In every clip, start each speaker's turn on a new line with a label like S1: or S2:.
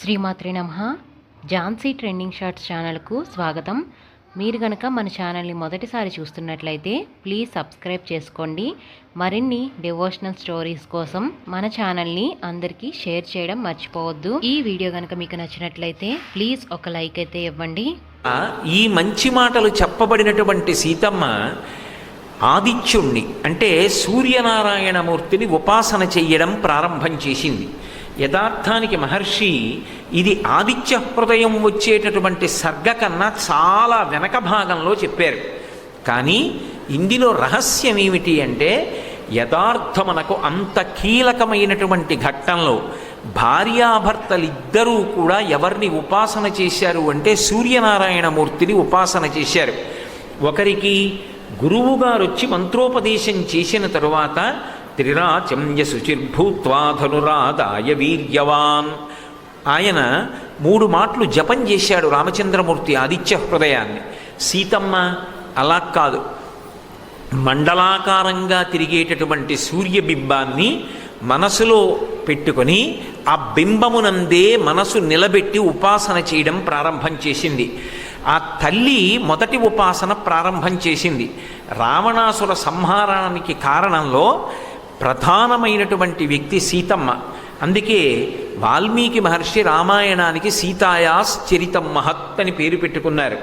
S1: శ్రీమాత్రి నమ. Jhansi trending shorts ఛానల్కు స్వాగతం. మీరు గనక మన ఛానల్ని మొదటిసారి చూస్తున్నట్లయితే ప్లీజ్ సబ్స్క్రైబ్ చేసుకోండి. మరిన్ని డివోషనల్ స్టోరీస్ కోసం మన ఛానల్ని అందరికీ షేర్ చేయడం మర్చిపోవద్దు. ఈ వీడియో కనుక మీకు నచ్చినట్లయితే ప్లీజ్ ఒక లైక్ అయితే ఇవ్వండి.
S2: ఈ మంచి మాటలు చెప్పబడినటువంటి సీతమ్మ ఆదిత్యుణ్ణి అంటే సూర్యనారాయణమూర్తిని ఉపాసన చెయ్యడం ప్రారంభం చేసింది. యథార్థానికి మహర్షి ఇది ఆదిత్య హృదయం వచ్చేటటువంటి సర్గ కన్నా చాలా వెనక భాగంలో చెప్పారు. కానీ ఇందులో రహస్యం ఏమిటి అంటే యథార్థమునకు అంత కీలకమైనటువంటి ఘట్టంలో భార్యాభర్తలిద్దరూ కూడా ఎవరిని ఉపాసన చేశారు అంటే సూర్యనారాయణమూర్తిని ఉపాసన చేశారు. ఒకరికి గురువుగారు వచ్చి మంత్రోపదేశం చేసిన తరువాత త్రిరాచమ్య శుచిర్భూత్వా ధనురాదాయ వీర్యవాన్. ఆయన మూడు మాటలు జపం చేశాడు రామచంద్రమూర్తి ఆదిత్య హృదయాన్ని. సీతమ్మ అలా కాదు. మండలాకారంగా తిరిగేటటువంటి సూర్యబింబాన్ని మనసులో పెట్టుకొని ఆ బింబమునందే మనసు నిలబెట్టి ఉపాసన చేయడం ప్రారంభం చేసింది. ఆ తల్లి మొదటి ఉపాసన ప్రారంభం చేసింది. రావణాసుర సంహారానికి కారణంలో ప్రధానమైనటువంటి వ్యక్తి సీతమ్మ. అందుకే వాల్మీకి మహర్షి రామాయణానికి సీతాయాశ్చరితం మహత్ అని పేరు పెట్టుకున్నారు.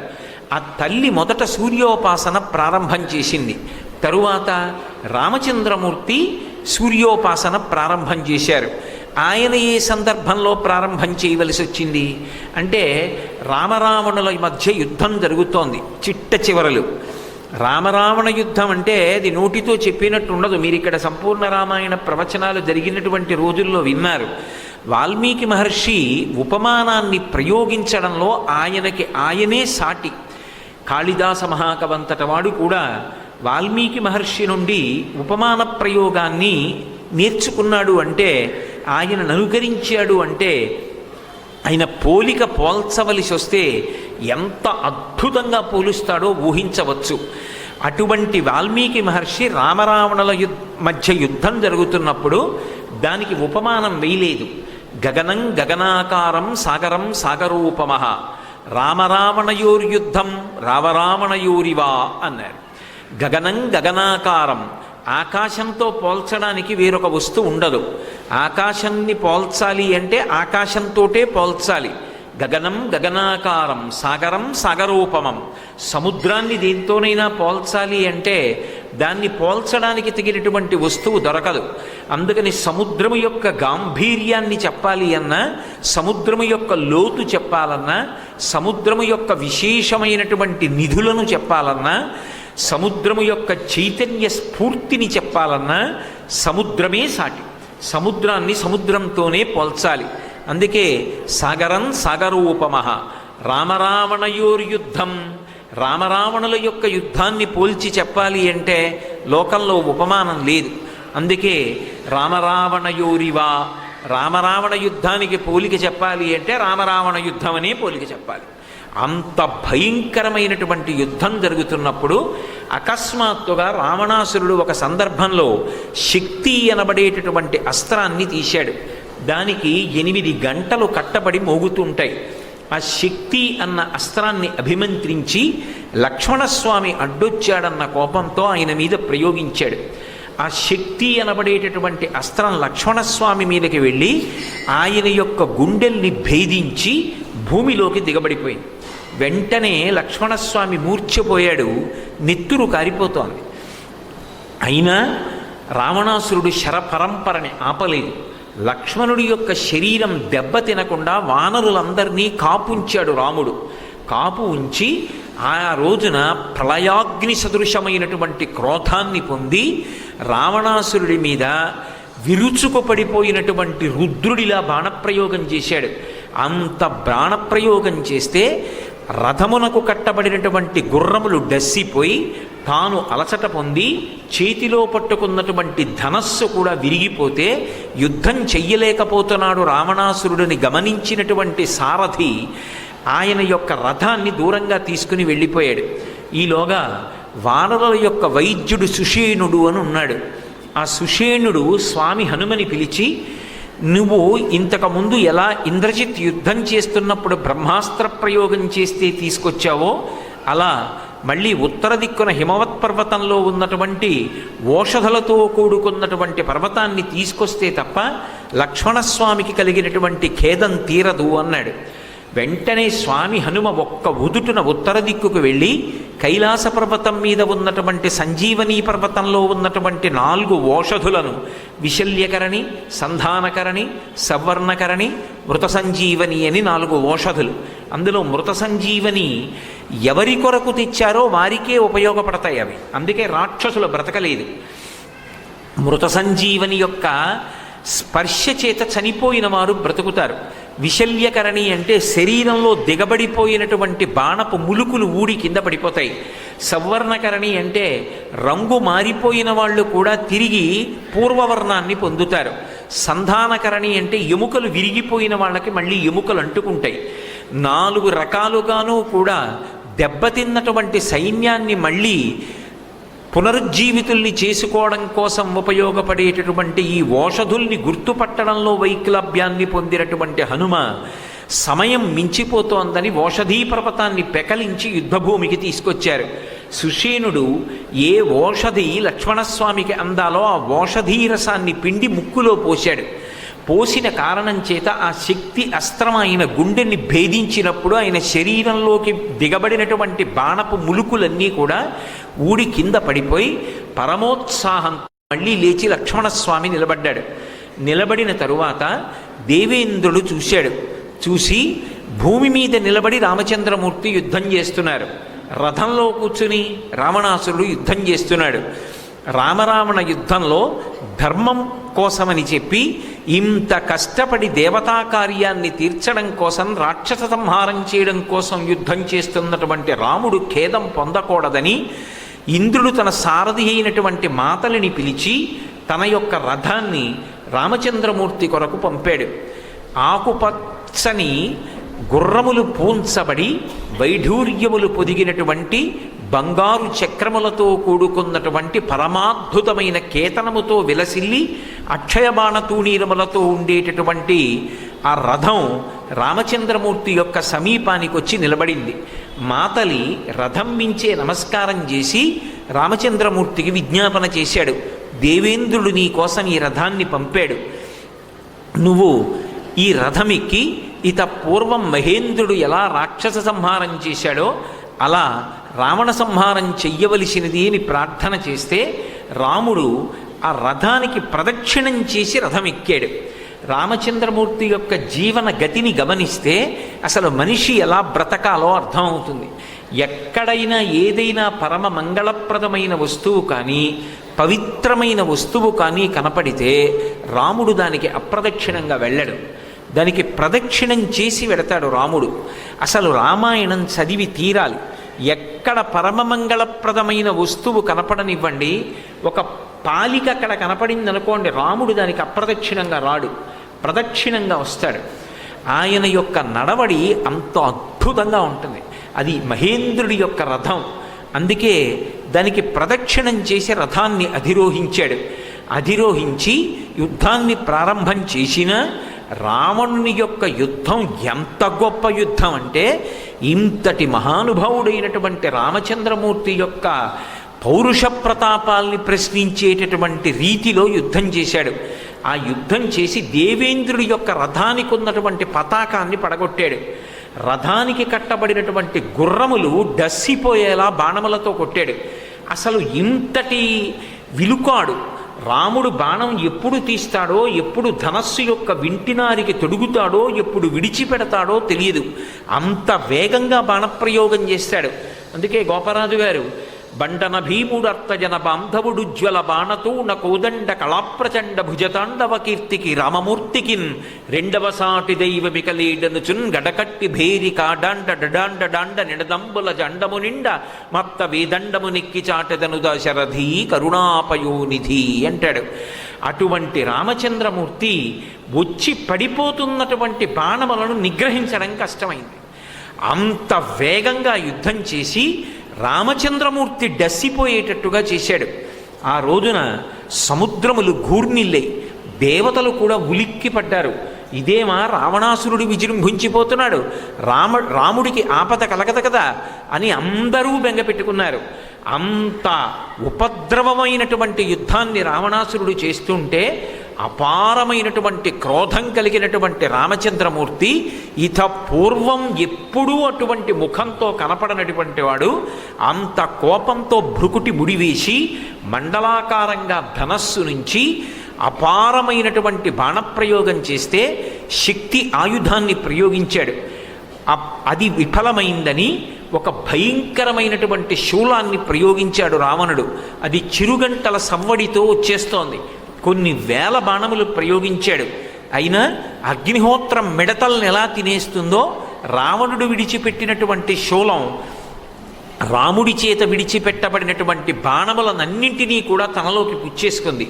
S2: ఆ తల్లి మొదట సూర్యోపాసన ప్రారంభం చేసింది. తరువాత రామచంద్రమూర్తి సూర్యోపాసన ప్రారంభం చేశారు. ఆయన ఏ సందర్భంలో ప్రారంభం చేయవలసి వచ్చింది? అంటే రామరావణుల మధ్య యుద్ధం జరుగుతోంది. చిట్ట చివరలు. రామరావణ యుద్ధం అంటే అది నోటితో చెప్పినట్టు ఉండదు. మీరు ఇక్కడ సంపూర్ణ రామాయణ ప్రవచనాలు జరిగినటువంటి రోజుల్లో విన్నారు. వాల్మీకి మహర్షి ఉపమానాన్ని ప్రయోగించడంలో ఆయనకి ఆయనే సాటి. కాళిదాస మహాకవంతట వాడు కూడా వాల్మీకి మహర్షి నుండి ఉపమాన ప్రయోగాన్ని నేర్చుకున్నాడు అంటే ఆయనను అనుకరించాడు అంటే ఆయన పోలిక పోల్చవలసి వస్తే ఎంత అద్భుతంగా పోలుస్తాడో ఊహించవచ్చు. అటువంటి వాల్మీకి మహర్షి రామరావణుల యుద్ మధ్య యుద్ధం జరుగుతున్నప్పుడు దానికి ఉపమానం వేయలేదు. గగనం గగనాకారం సాగరం సాగరూపమ రామరావణయోర్యుద్ధం రావరావణయోరివా అన్నారు. గగనం గగనాకారం ఆకాశంతో పోల్చడానికి వేరొక వస్తువు ఉండదు. ఆకాశాన్ని పోల్చాలి అంటే ఆకాశంతోటే పోల్చాలి. గగనం గగనాకారం సాగరం సాగరోపమం. సముద్రాన్ని దేంతోనైనా పోల్చాలి అంటే దాన్ని పోల్చడానికి తగినటువంటి వస్తువు దొరకదు. అందుకని సముద్రము యొక్క గాంభీర్యాన్ని చెప్పాలి అన్నా సముద్రము యొక్క లోతు చెప్పాలన్నా సముద్రము యొక్క విశేషమైనటువంటి నిధులను చెప్పాలన్నా సముద్రము యొక్క చైతన్య స్ఫూర్తిని చెప్పాలన్నా సముద్రమే సాటి. సముద్రాన్ని సముద్రంతోనే పోల్చాలి. అందుకే సాగరం సాగరూపమ రామరావణయోర్యుద్ధం రామరావణుల యొక్క యుద్ధాన్ని పోల్చి చెప్పాలి అంటే లోకంలో ఉపమానం లేదు. అందుకే రామరావణయోరివా రామరావణ యుద్ధానికి పోలిక చెప్పాలి అంటే రామరావణ యుద్ధం అనే పోలిక చెప్పాలి. అంత భయంకరమైనటువంటి యుద్ధం జరుగుతున్నప్పుడు అకస్మాత్తుగా రావణాసురుడు ఒక సందర్భంలో శక్తి అనబడేటటువంటి అస్త్రాన్ని తీశాడు. దానికి ఎనిమిది గంటలు కట్టబడి మోగుతుంటాయి. ఆ శక్తి అన్న అస్త్రాన్ని అభిమంత్రించి లక్ష్మణస్వామి అడ్డొచ్చాడన్న కోపంతో ఆయన మీద ప్రయోగించాడు. ఆ శక్తి అనబడేటటువంటి అస్త్రం లక్ష్మణస్వామి మీదకి వెళ్ళి ఆయన యొక్క గుండెల్ని భేదించి భూమిలోకి దిగబడిపోయింది. వెంటనే లక్ష్మణస్వామి మూర్ఛపోయాడు నెత్తురు కారిపోతోంది. అయినా రావణాసురుడు శరపరంపరని ఆపలేదు. లక్ష్మణుడి యొక్క శరీరం దెబ్బ తినకుండా వానరులందరినీ కాపుంచాడు రాముడు. కాపు ఉంచి ఆ రోజున ప్రళయాగ్ని సదృశమైనటువంటి క్రోధాన్ని పొంది రావణాసురుడి మీద విరుచుకుపడిపోయినటువంటి రుద్రుడిలా బాణప్రయోగం చేశాడు. అంత బాణప్రయోగం చేస్తే రథమునకు కట్టబడినటువంటి గుర్రములు డస్సిపోయి తాను అలసట పొంది చేతిలో పట్టుకున్నటువంటి ధనస్సు కూడా విరిగిపోతే యుద్ధం చెయ్యలేకపోతున్నాడు రావణాసురుడిని గమనించినటువంటి సారథి ఆయన యొక్క రథాన్ని దూరంగా తీసుకుని వెళ్ళిపోయాడు. ఈలోగా వానరుల యొక్క వైద్యుడు సుషేణుడు అని ఉన్నాడు. ఆ సుషేణుడు స్వామి హనుమని పిలిచి నువ్వు ఇంతకుముందు ఎలా ఇంద్రజిత్ యుద్ధం చేస్తున్నప్పుడు బ్రహ్మాస్త్ర ప్రయోగం చేస్తే తీసుకొచ్చావో అలా మళ్ళీ ఉత్తర దిక్కున హిమవత్ పర్వతంలో ఉన్నటువంటి ఓషధలతో కూడుకున్నటువంటి పర్వతాన్ని తీసుకొస్తే తప్ప లక్ష్మణస్వామికి కలిగినటువంటి ఖేదం తీరదు అన్నాడు. వెంటనే స్వామి హనుమ ఒక్క ఉదుటున ఉత్తర దిక్కుకు వెళ్ళి కైలాస పర్వతం మీద ఉన్నటువంటి సంజీవనీ పర్వతంలో ఉన్నటువంటి నాలుగు ఓషధులను విశల్యకరణి సంధానకరణి సవర్ణకరణి మృత సంజీవని అని నాలుగు ఓషధులు. అందులో మృత సంజీవని ఎవరి కొరకు తెచ్చారో వారికే ఉపయోగపడతాయి అవి. అందుకే రాక్షసులు బ్రతకలేదు. మృత సంజీవని యొక్క స్పర్శ చేత చనిపోయిన వారు బ్రతుకుతారు. విశల్యకరణి అంటే శరీరంలో దిగబడిపోయినటువంటి బాణపు ములుకులు ఊడి కింద పడిపోతాయి. సవర్ణకరణి అంటే రంగు మారిపోయిన వాళ్ళు కూడా తిరిగి పూర్వవర్ణాన్ని పొందుతారు. సంధానకరణి అంటే ఎముకలు విరిగిపోయిన వాళ్ళకి మళ్ళీ ఎముకలు అంటుకుంటాయి. నాలుగు రకాలుగాను కూడా దెబ్బతిన్నటువంటి సైన్యాన్ని మళ్ళీ పునరుజ్జీవితుల్ని చేసుకోవడం కోసం ఉపయోగపడేటటువంటి ఈ ఓషధుల్ని గుర్తుపట్టడంలో వైక్లభ్యాన్ని పొందినటువంటి హనుమ సమయం మించిపోతోందని ఓషధీ పర్వతాన్ని పెకలించి యుద్ధభూమికి తీసుకొచ్చారు. సుషేనుడు ఏ ఓషధి లక్ష్మణస్వామికి అందాలో ఆ ఓషధీ రసాన్ని పిండి ముక్కులో పోశాడు. పోసిన కారణం చేత ఆ శక్తి అస్త్రం ఆయన గుండెని భేదించినప్పుడు ఆయన శరీరంలోకి దిగబడినటువంటి బాణపు ములుకులన్నీ కూడా ఊడి కింద పడిపోయి పరమోత్సాహం మళ్ళీ లేచి లక్ష్మణస్వామి నిలబడ్డాడు. నిలబడిన తరువాత దేవేంద్రుడు చూశాడు. చూసి భూమి మీద నిలబడి రామచంద్రమూర్తి యుద్ధం చేస్తున్నారు. రథంలో కూర్చుని రావణాసురుడు యుద్ధం చేస్తున్నాడు. రామరావణ యుద్ధంలో ధర్మం కోసమని చెప్పి ఇంత కష్టపడి దేవతా కార్యాన్ని తీర్చడం కోసం రాక్షస సంహారం చేయడం కోసం యుద్ధం చేస్తున్నటువంటి రాముడు ఖేదం పొందకూడదని ఇంద్రుడు తన సారథి అయినటువంటి మాతలిని పిలిచి తన యొక్క రథాన్ని రామచంద్రమూర్తి కొరకు పంపాడు. ఆకుపచ్చని గుర్రములు పూంచబడి వైఢూర్యములు పొదిగినటువంటి బంగారు చక్రములతో కూడుకున్నటువంటి పరమాద్భుతమైన కేతనముతో విలసిల్లి అక్షయబాణ తూణీరములతో ఉండేటటువంటి ఆ రథం రామచంద్రమూర్తి యొక్క సమీపానికి వచ్చి నిలబడింది. మాతలి రథం మించే నమస్కారం చేసి రామచంద్రమూర్తికి విజ్ఞాపన చేశాడు. దేవేంద్రుడు నీ కోసం ఈ రథాన్ని పంపాడు. నువ్వు ఈ రథమికి ఇత పూర్వం మహేంద్రుడు ఎలా రాక్షస సంహారం చేశాడో అలా రావణ సంహారం చెయ్యవలసినది అని ప్రార్థన చేస్తే రాముడు ఆ రథానికి ప్రదక్షిణం చేసి రథం ఎక్కాడు. రామచంద్రమూర్తి యొక్క జీవన గతిని గమనిస్తే అసలు మనిషి ఎలా బ్రతకాలో అర్థమవుతుంది. ఎక్కడైనా ఏదైనా పరమ మంగళప్రదమైన వస్తువు కానీ పవిత్రమైన వస్తువు కానీ కనపడితే రాముడు దానికి అప్రదక్షిణంగా వెళ్ళడు. దానికి ప్రదక్షిణం చేసి వెడతాడు రాముడు. అసలు రామాయణం చదివి తీరాలి. ఎక్కడ పరమమంగళప్రదమైన వస్తువు కనపడనివ్వండి ఒక పాలిక అక్కడ కనపడింది అనుకోండి రాముడు దానికి అప్రదక్షిణంగా రాడు ప్రదక్షిణంగా వస్తాడు. ఆయన యొక్క నడవడి అంత అద్భుతంగా ఉంటుంది. అది మహేంద్రుడి యొక్క రథం. అందుకే దానికి ప్రదక్షిణం చేసి రథాన్ని అధిరోహించాడు. అధిరోహించి యుద్ధాన్ని ప్రారంభం చేసిన రావణుని యొక్క యుద్ధం ఎంత గొప్ప యుద్ధం అంటే ఇంతటి మహానుభావుడైనటువంటి రామచంద్రమూర్తి యొక్క పౌరుష ప్రతాపాల్ని ప్రశ్నించేటటువంటి రీతిలో యుద్ధం చేశాడు. ఆ యుద్ధం చేసి దేవేంద్రుడి యొక్క రథానికి ఉన్నటువంటి పతాకాన్ని పడగొట్టాడు. రథానికి కట్టబడినటువంటి గుర్రములు డస్సిపోయేలా బాణములతో కొట్టాడు. అసలు ఇంతటి విలుకాడు రాముడు బాణం ఎప్పుడు తీస్తాడో ఎప్పుడు ధనస్సు యొక్క వింటినారికి తొడుగుతాడో ఎప్పుడు విడిచిపెడతాడో తెలియదు. అంత వేగంగా బాణప్రయోగం చేస్తాడు. అందుకే గోపరాజు గారు బండన భీముడర్తజన బాంధవుడుజ్వల బాణతూణ కోదండ కళాప్రచండ భుజతాండవ కీర్తికి రామమూర్తికిన్ రెండవ సాటి దైవ మికలేడనుచున్ గడకట్టి భేరి కాడాండ డడాండ డాండ నిడదంబుల జండము నిండ మత్త వేదండము నిక్కి చాటెదను దశరథి కరుణాపయోనిధి అంటాడు. అటువంటి రామచంద్రమూర్తి వచ్చి పడిపోతున్నటువంటి బాణములను నిగ్రహించడం కష్టమైంది. అంత వేగంగా యుద్ధం చేసి రామచంద్రమూర్తి డస్సిపోయేటట్టుగా చేశాడు. ఆ రోజున సముద్రములు గూర్నిల్లై దేవతలు కూడా ఉలిక్కి పడ్డారు. ఇదేమా రావణాసురుడు విజృంభించిపోతున్నాడు రామ రాముడికి ఆపద కలగదు కదా అని అందరూ బెంగ పెట్టుకున్నారు. అంత ఉపద్రవమైనటువంటి యుద్ధాన్ని రావణాసురుడు చేస్తుంటే అపారమైనటువంటి క్రోధం కలిగినటువంటి రామచంద్రమూర్తి ఇత పూర్వం ఎప్పుడూ అటువంటి ముఖంతో కనపడనటువంటి వాడు అంత కోపంతో భృకుటి ముడివేసి మండలాకారంగా ధనస్సు నుంచి అపారమైనటువంటి బాణప్రయోగం చేస్తే శక్తి ఆయుధాన్ని ప్రయోగించాడు. అప్- అది విఫలమైందని ఒక భయంకరమైనటువంటి శూలాన్ని ప్రయోగించాడు రావణుడు. అది చిరుగంటల సవ్వడితో వచ్చేస్తోంది. కొన్ని వేల బాణములు ప్రయోగించాడు. అయినా అగ్నిహోత్రం మిడతల్ని ఎలా తినేస్తుందో రావణుడు విడిచిపెట్టినటువంటి శూలం రాముడి చేత విడిచిపెట్టబడినటువంటి బాణములనన్నింటినీ కూడా తనలోకి పుచ్చేసుకుంది.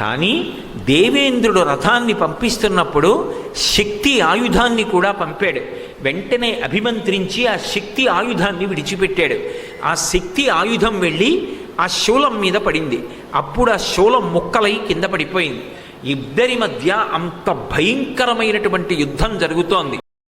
S2: కానీ దేవేంద్రుడు రథాన్ని పంపిస్తున్నప్పుడు శక్తి ఆయుధాన్ని కూడా పంపాడు. వెంటనే అభిమంత్రించి ఆ శక్తి ఆయుధాన్ని విడిచిపెట్టాడు. ఆ శక్తి ఆయుధం వెళ్ళి ఆ శూలం మీద పడింది. అప్పుడు ఆ శూలం ముక్కలై కింద పడిపోయింది. ఇద్దరి మధ్య అంత భయంకరమైనటువంటి యుద్ధం జరుగుతోంది.